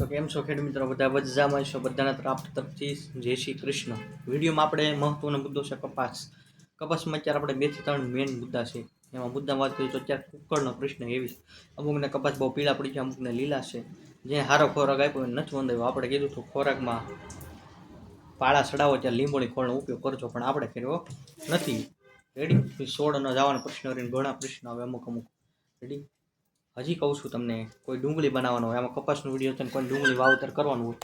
તો કેમ છો ખેડ મિત્રો? બધા બજામાં છો? બધાના તરફ તરફથી જય શ્રી કૃષ્ણ. વિડીયોમાં આપણે મહત્વનો મુદ્દો છે કપાસ. કપાસમાં અત્યારે આપણે બેથી ત્રણ મેઇન મુદ્દા છે. એમાં મુદ્દામાં વાત કરીએ તો અત્યારે કુકરનો પ્રશ્ન એવી અમુકને કપાસ બહુ પીળા પડી છે, અમુકને લીલા છે. જે સારો ખોરાક આપ્યો નથી વંદાવ્યો. આપણે કીધું તો ખોરાકમાં પાળા ચડાવો ત્યારે લીંબોળી ખોળનો ઉપયોગ કરજો, પણ આપણે કર્યો નથી. રેડી સોળનો જવાનો પ્રશ્ન રહીને ઘણા પ્રશ્નો આવે અમુક અમુક. રેડી હજી કહું છું તમને, કોઈ ડુંગળી બનાવવાનો હોય, આમાં કપાસનો વીડિયો છે કોઈ ડુંગળી વાવતર કરવાનું હોય,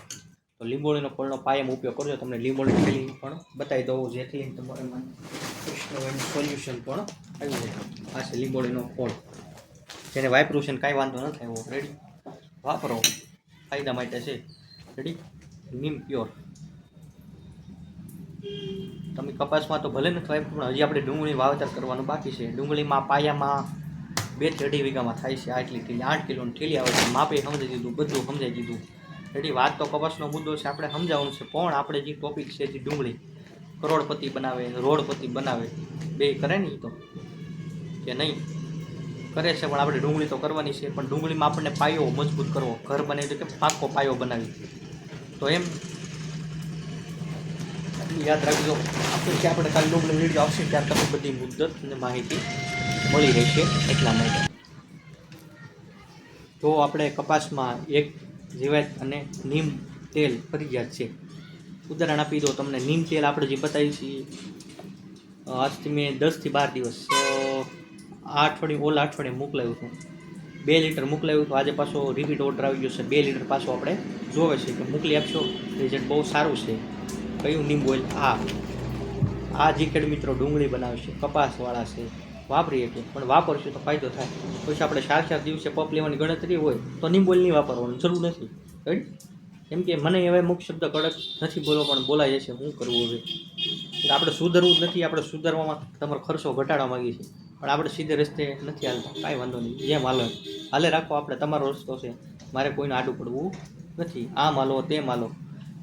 તો લીંબોળીનો ફળનો પાયમ ઉપયોગ કરજો. તમને લીંબોળી ફિલિંગ પણ બતાવી દઉં જેથી તમારે કૃષ્ણ સોલ્યુશન પણ આવ્યું છે આ છે લીંબોળીનો ફળ. જેને વાપરું કાંઈ વાંધો ન થાય એવો રેડી વાપરો. ફાયદા માટે છે. રેડી નીમ પ્યોર તમે કપાસમાં તો ભલે નથી વાપર્યું પણ હજી આપણે ડુંગળી વાવેતર કરવાનું બાકી છે. ડુંગળીમાં, પાયામાં બેથી અઢી વીઘામાં થાય છે આટલી ઠીલી, આઠ કિલોની ઠીલી આવે છે. માપે સમજાઈ દીધું, બધું સમજાઈ દીધું. રેડી, વાત તો કપાસનો મુદ્દો છે, આપણે સમજાવવાનું છે, પણ આપણે જે ટોપિક છે, જે ડુંગળી, કરોડપતિ બનાવે, રોડપતિ બનાવે, બે કરે ને એ તો? કે નહીં? કરે છે, પણ આપણે ડુંગળી તો કરવાની છે, પણ ડુંગળીમાં આપણને પાયો મજબૂત કરવો, ઘર બને એટલે કે પાકો પાયો બનાવી તો એમ, યાદ રાખજો, આપણે કે આપણે કાલે ડુંગળી વીડિયો આવશે ત્યારે તમને બધી મુદ્દત અને માહિતી મળી રહેશે એટલા માટે. તો આપણે કપાસમાં એક જીવાત અને નીમ તેલ ફરજિયાત છે ઉદાહરણ આપી દો તમને, નીમ તેલ આપણે જે બતાવી છીએ, આજથી મેં દસથી બાર દિવસ આ અઠવાડિયું, ઓલા અઠવાડિયે મોકલાવ્યું હતું. બે લીટર મોકલાવ્યું હતું, આજે પાછો રિપીટ ઓર્ડર આવી ગયો છે. બે લીટર પાછો આપણે જોવે છે કે મોકલી આપશો. રિઝલ્ટ બહુ સારું છે. કયું નીમ ઓઇલ આ. આ જે ખેડ મિત્રો ડુંગળી બનાવશે કપાસવાળા છે. વાપરીએ શકીએ પણ વાપરશું તો ફાયદો થાય. પછી આપણે ચાર ચાર દિવસે પપ લેવાની ગણતરી હોય તો નિંબોલ નહીં વાપરવાનું જરૂર નથી. રાઈટ કેમ કે મને એવા મુખ શબ્દ કડક નથી બોલવો પણ બોલાય જશે. હું કરવું હવે? આપણે સુધરવું જ નથી. આપણે સુધારવામાં તમારો ખર્ચો ઘટાડવા માગીએ છીએ. પણ આપણે સીધે રસ્તે નથી હાલતા. કાંઈ વાંધો નહીં. જેમ હાલો. હાલે રાખો. આપણે તમારો રસ્તો છે. મારે કોઈને આડું પડવું નથી. આ માલો તે માલો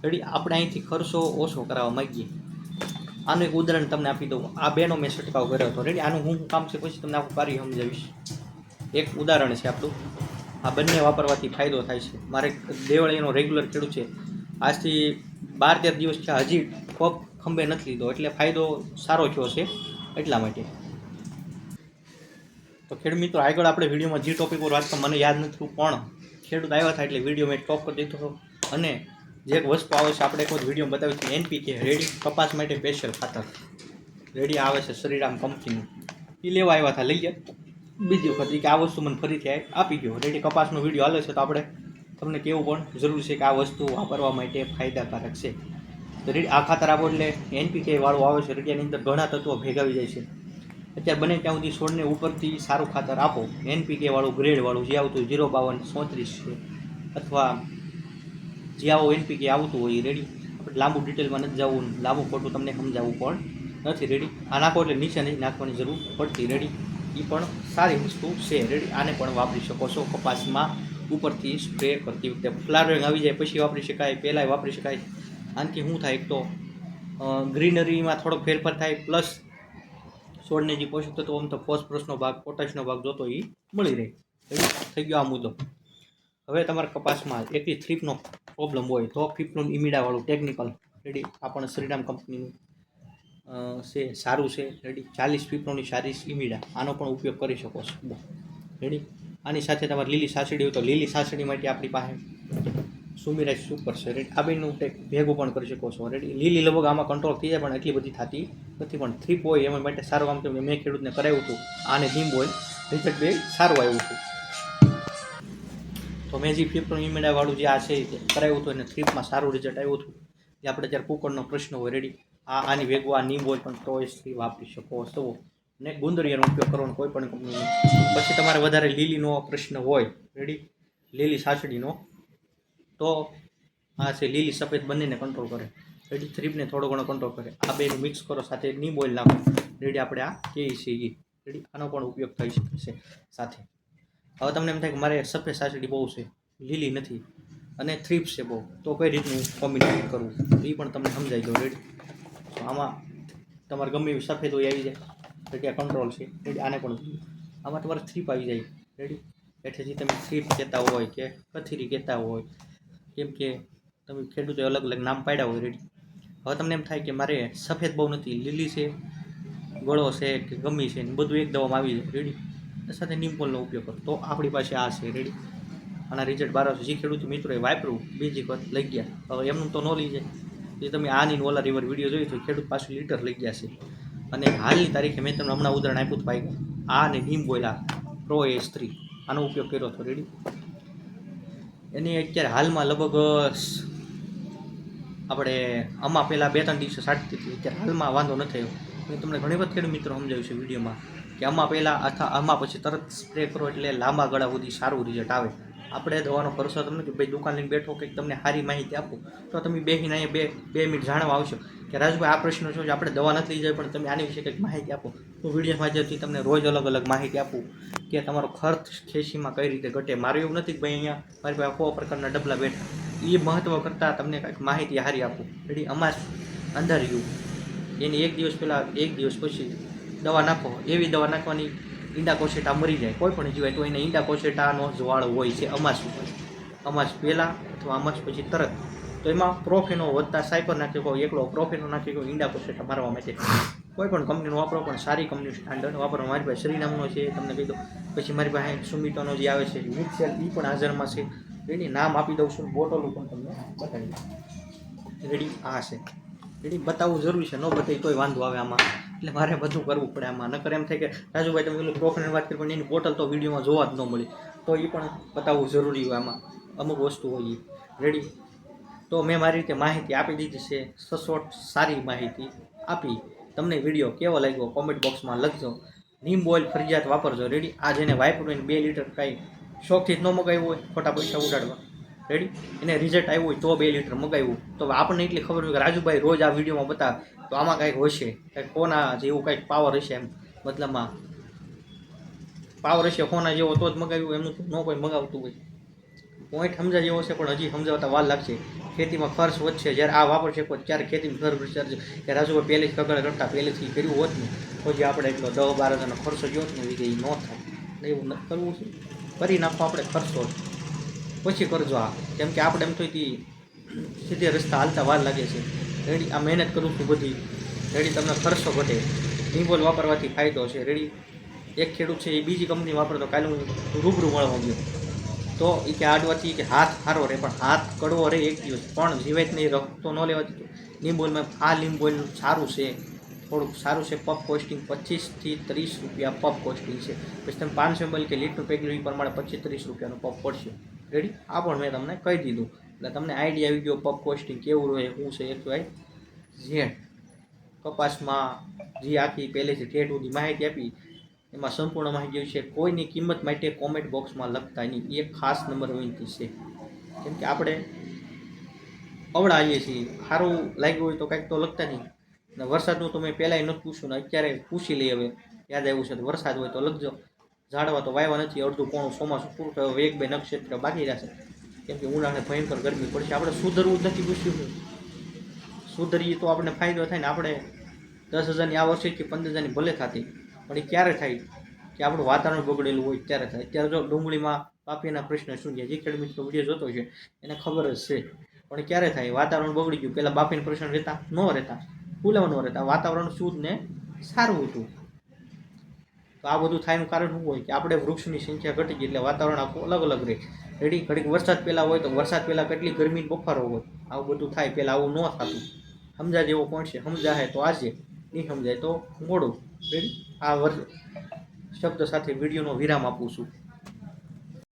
રેડી? આપણે અહીંથી ખર્ચો ઓછો કરાવવા માગીએ. આનું એક ઉદાહરણ તમને આપી દઉં. આ બેનો મેં છંટકાવ કર્યો હતો. રેડી આનું હું કામ છે પછી તમને આખું કાર્ય સમજાવીશ. એક ઉદાહરણ છે આપણું. આ બંને વાપરવાથી ફાયદો થાય છે. મારે દેવળીનો રેગ્યુલર ખેડૂત છે. આજથી બાર તેર દિવસ છે હજી ખોપ ખંભે નથી લીધો. એટલે ફાયદો સારો થયો છે એટલા માટે. તો ખેડૂત મિત્રો, આગળ આપણે વિડીયોમાં જે ટોપિક પર વાત મને યાદ નથી, પણ ખેડૂત આવ્યા હતા એટલે વીડિયો મેં ટોપ કરી દીધો. અને જે એક વસ્તુ આવે છે, આપણે એક વખત વીડિયો બતાવી છે એનપીકે રેડી કપાસ માટે સ્પેશિયલ ખાતર. રેડી આવે છે, શ્રીરામ કંપનીનું એ લેવા આવ્યા હતા, લઈ ગયા. બીજી વખત કે આ વસ્તુ મને ફરીથી આપી ગયો રેડી કપાસનો વીડિયો હાલે છે તો આપણે તમને કેવું પણ જરૂર છે કે આ વસ્તુ વાપરવા માટે ફાયદાકારક છે. તો રેડી, આ ખાતર આપો એટલે એનપીકે વાળું આવે છે, રેડિયાની અંદર ઘણા તત્વો ભેગાવી જાય છે. અત્યારે બને ત્યાં સુધી છોડને ઉપરથી સારું ખાતર આપો. એનપીકે વાળું ગ્રેડ વાળું જે આવતું જીરો બાવન, ચોત્રીસ છે, અથવા જે આવો એનપીકે આવતું હોય એ રેડી આપણે લાંબુ ડિટેલમાં નથી જવું, લાંબુ ખોટું તમને સમજાવવું પણ નથી રેડી આ નાખો એટલે નીચે નહીં નાખવાની જરૂર પડતી રેડી એ પણ સારી વસ્તુ છે રેડી આને પણ વાપરી શકો છો કપાસમાં ઉપરથી સ્પ્રે કરતી વખતે. ફ્લાવરિંગ આવી જાય પછી વાપરી શકાય, પહેલાંય વાપરી શકાય. આનાથી શું થાય એક તો ગ્રીનરીમાં થોડોક ફેરફાર થાય પ્લસ છોડને જે પોષક તત્વો આમ તો ફોસ્ફરસનો ભાગ, પોટાશનો ભાગ જોતો એ મળી રહે. થઈ ગયો આ મુદ્દો. હવે તમારા કપાસમાં એકથી થ્રીપનો પ્રોબ્લેમ હોય તો ફિફ્ટનું ઇમિડાવાળું ટેકનિકલ રેડી આપણને શ્રીરામ કંપનીનું છે, સારું છે રેડી ચાલીસ ફિફ્ટોની સારી ઇમિડા આનો પણ ઉપયોગ કરી શકો છો. રેડી આની સાથે તમારે લીલી સાસડી હોય તો લીલી સાસડી માટે આપણી પાસે સુમિરાજ સુપર છે રેડી આ બેનું ટેક ભેગું પણ કરી શકો છો રેડી લીલી લગભગ આમાં કંટ્રોલ થઈ જાય, પણ એટલી બધી થતી નથી. પણ થ્રીપ હોય એમાં માટે સારું કામ તો મેં ખેડૂતને કરાવ્યું હતું, આને ધીમ હોય, રિઝલ્ટ બે સારું આવ્યું હતું. તો મેજિક ફિફ્ટન ઇમેડાવાળું જે આ છે એ કરાવ્યું હતું અને થ્રીપમાં સારું રિઝલ્ટ આવ્યું હતું. જે આપણે જ્યારે કુકરનો પ્રશ્ન હોય રેડી આ આની વેગવા નીમ હોય પણ ચોઈસથી વાપરી શકો છો. ને ગુંદરિયાનો ઉપયોગ કરવાનો કોઈ પણ કંપનીનો. પછી તમારે વધારે લીલીનો પ્રશ્ન હોય રેડી લીલી સાસડીનો. તો આ છે લીલી સફેદ બંનેને કંટ્રોલ કરે. રેડી થ્રીપને થોડો ઘણો કંટ્રોલ કરે. આ બેનું મિક્સ કરો, સાથે નીમ ઓઇલ નાખો. રેડી આપણે આ કેવી છે એ રેડી આનો પણ ઉપયોગ થઈ શકે છે સાથે. હવે તમને એમ થાય કે મારે સફેદ સાસડી બહુ છે. લીલી નથી. અને થ્રીપ છે બહુ. તો કઈ રીતનું કોમ્બિનેશન કરવું? એ પણ તમને સમજાઈ ગયો રેડી તો આમાં તમારે ગમે એવી સફેદ હોય આવી જાય. રેડી આ કંટ્રોલ છે. રેડી આને પણ આમાં તમારે થ્રીપ આવી જાય. રેડી એટલે જે તમે થ્રીપ કહેતા હોય કે કથીરી કહેતા હોય, કેમ કે તમે ખેડૂતોએ અલગ અલગ નામ પાડ્યા હોય રેડી હવે તમને એમ થાય કે મારે સફેદ બહુ નથી. લીલી છે, ગળો છે, કે ગમી છે બધું એક દવામાં આવી જાય. રેડી સાથે નિમ્પોલનો ઉપયોગ કરો તો આપણી પાસે આ છે. રેડી આના રિઝલ્ટ બાર આવશે જે ખેડૂત મિત્રોએ વાપર્યું, બીજી વખત લઈ ગયા. હવે એમનું તો ન લઈ જાય. એ તમે આની ઓલા રિવર વીડિયો જોયું તો ખેડૂત પાછું લીટર લઈ ગયા છે. અને હાલની તારીખે મેં તમને હમણાં ઉદાહરણ આપ્યું ભાઈ. આ ને નિમ્બોયલા બોયલા પ્રો એ સ્ત્રી આનો ઉપયોગ કર્યો હતો. રેડી એની અત્યારે હાલમાં લગભગ આપણે આમાં પહેલાં બે ત્રણ દિવસે સાટતી હતી. અત્યારે હાલમાં વાંધો ન થયો. મેં તમને ઘણી વખત ખેડૂત મિત્રો સમજાવ્યું છે વિડીયોમાં. કે આમાં પહેલાં અથવા આમાં પછી તરત સ્પ્રે કરો એટલે લાંબા ગાળા સુધી સારું રિઝલ્ટ આવે. આપણે દવાનો ભરોસો તમને કે ભાઈ દુકાન લઈને બેઠો કંઈક તમને સારી માહિતી આપો, તો તમે બેસીને અહીંયા બે બે મિનિટ જાણવા આવશો કે રાજભાઈ, આ પ્રશ્ન શું છે આપણે દવા નથી લઈ જાય, પણ તમે આની વિશે કંઈક માહિતી આપો. હું વીડિયો માધ્યમથી તમને રોજ અલગ અલગ માહિતી આપું કે તમારો ખર્ચ ખેસીમાં કઈ રીતે ઘટે. મારું એવું નથી કે ભાઈ અહીંયા મારી પાસે આખો પ્રકારના ડબલા બેઠા. એ મહત્વ કરતાં તમને કંઈક માહિતી હારી આપું. એટલે અમાસ અંદર રહ્યું. એની એક દિવસ પહેલાં, એક દિવસ પછી દવા નાખો, એવી દવા નાખવાની ઈંડા કોશેટા મરી જાય. કોઈ પણ જીવાય તો એને ઈંડા કોશેટાનો જવાળ હોય છે, અમાસ ઉપર. અમાસ પહેલાં અથવા અમાસ પછી તરત. તો એમાં પ્રોફેનો વધતા સાયપર નાખી કોઈ એકલો પ્રોફેનો નાખી કહો ઈંડા કોશેટા મારવા માટે. કોઈ પણ કંપનીનો વાપરો, પણ સારી કંપની સ્ટાન્ડર્ડ વાપરો. મારી પાસે શ્રીનામનો છે, તમને કહી દઉં. પછી મારી પાસે સુમિતોનો જે આવે છે મિક્સેલ એ પણ હાજરમાં છે. એની નામ આપી દઉં છું, બોટલો પણ તમને બતાવી દઉં. રેડી, આ છે. રેડી, બતાવવું જરૂરી છે, ન બતાવી તોય વાંધો આવે આમાં. એટલે મારે બધું કરવું પડે આમાં. નકર એમ થાય કે, રાજુભાઈ તમે પેલું પ્રોફેશનલ વાત કરી, પણ એની બોટલ તો વિડીયોમાં જોવા જ ન મળી. તો એ પણ બતાવવું જરૂરી હોય આમાં. અમુક વસ્તુ હોય એ રેડી તો મેં મારી રીતે માહિતી આપી દીધી છે. સચોટ સારી માહિતી આપી. તમને વીડિયો કેવો લાગ્યો કોમેન્ટ બોક્સમાં લખજો. નીમ ઓઇલ ફરજિયાત વાપરજો. રેડી આ જેને વાપરવું બે લીટર કાંઈ શોખથી જ ન મગાવ્યું હોય, ખોટા પૈસા ઉડાડવા. રેડી એને રિઝલ્ટ આવ્યું હોય તો બે લીટર મગાવ્યું. તો આપણને એટલી ખબર હોય કે રાજુભાઈ રોજ આ વિડીયોમાં બતાવે તો આમાં કાંઈક હશે. કંઈક કોના જેવું કંઈક પાવર હશે એમ. મતલબમાં પાવર હશે કોના જેવો તો જ મગાવ્યું એમનું તો ન કોઈ મગાવતું હોય. પોઈન્ટ સમજા જેવો છે, પણ હજી સમજાવતા વાર લાગશે. ખેતીમાં ખર્ચ વધશે. જ્યારે આ વાપરશે કોઈ, ત્યારે ખેતીમાં ઘર વિચાર કે રાજુભાઈ પહેલે જ કગળ કરતા, પહેલેથી કર્યું હોત ને, પછી આપણે એટલો દસ બાર હજારનો ખર્ચો જોયો ને એ ન થાય. એવું નથી કરવું છે. કરી નાખો આપણે ખર્ચો પછી કરજો આ. કેમ કે આપણે એમ તો સીધે રસ્તા હાલતા વાર લાગે છે. રેડી, આ મહેનત કરું છું બધી. રેડી તમને ખર્ચો ઘટે. નિંબોલ વાપરવાથી ફાયદો છે. રેડી, એક ખેડૂત છે એ બીજી કંપની વાપરતો કાલે હું રૂબરૂ મળવા ગયો. તો એ કે આડવાથી કે હાથ સારો રહે પણ હાથ કડવો રહે એક દિવસ. પણ જીવાત નહીં રખતો ન લેવા દીધો. લીંબોલમાં આ લીંબોલ સારું છે. થોડુંક સારું છે. પપ કોસ્ટિંગ પચીસથી ત્રીસ રૂપિયા પપ કોસ્ટિંગ છે. પછી તમે પાંચસો એમએલ કે લીટર પેકેટ એ પ્રમાણે પચીસ ત્રીસ રૂપિયાનો પપ પડશે. રેડી? આ પણ મેં તમને કહી દીધું. એટલે તમને આઈડિયા આવી ગયો પપ કોસ્ટિંગ કેવું રહે, શું છે એક વાય ઝેડ કપાસમાં જે આખી પહેલેથી ઠેઠ સુધી માહિતી આપી, એમાં સંપૂર્ણ માહિતી છે. કોઈની કિંમત માટે કોમેન્ટ બોક્સમાં લખતા નહીં એક ખાસ નંબર વિનંતી છે. કેમ કે આપણે અવડાવીએ છીએ. સારું લાગ્યું હોય તો કાંઈક તો લખતા નહીં. અને વરસાદનું તો મેં પહેલાંય નથી પૂછ્યું ને અત્યારે પૂછી લઈએ હવે. યાદ આવ્યું છે વરસાદ હોય તો લખજો. ઝાડવા તો વાયવા નથી, અડધું પોણું ચોમાસું પૂરું થયું. એક બે નક્ષત્ર બાકી રહેશે. કેમ કે ઉનાળે ભયંકર ગરમી પડશે. આપણે સુધરવું જ નથી પૂછ્યું. સુધરીએ તો આપણને ફાયદો થાય ને આપણે દસ હજારની આ વર્ષે કે પંદર હજારની ભલે થતી, પણ એ ક્યારે થાય? કે આપણું વાતાવરણ બગડેલું હોય ત્યારે થાય. અત્યારે જો ડુંગળીમાં પાપીના પ્રશ્ન શું છે. જે ખેડૂત મિત્રો વીડિયો જોતો છે, એને ખબર જ છે. પણ ક્યારે થાય? વાતાવરણ બગડી ગયું. પહેલાં બાપીના પ્રશ્ન રહેતા, ન રહેતા. ફૂલાવ ન રહેતા. વાતાવરણ શુદ્ધ ને સારું હતું. તો આ બધું થાયનું કારણ શું હોય કે આપણે વૃક્ષની સંખ્યા ઘટી ગઈ એટલે વાતાવરણ આખું અલગ અલગ રહે. રેડી ઘડીક વરસાદ પહેલાં હોય તો વરસાદ પહેલાં કેટલી ગરમી બફારો હોય. આવું બધું થાય પહેલાં આવું ન થતું. સમજા જેવો પોઈન્ટ છે? સમજાય તો આજે. નહીં સમજાય તો મોડું. રેડી આ વર્ષ શબ્દ સાથે વિડીયોનો વિરામ આપું છું.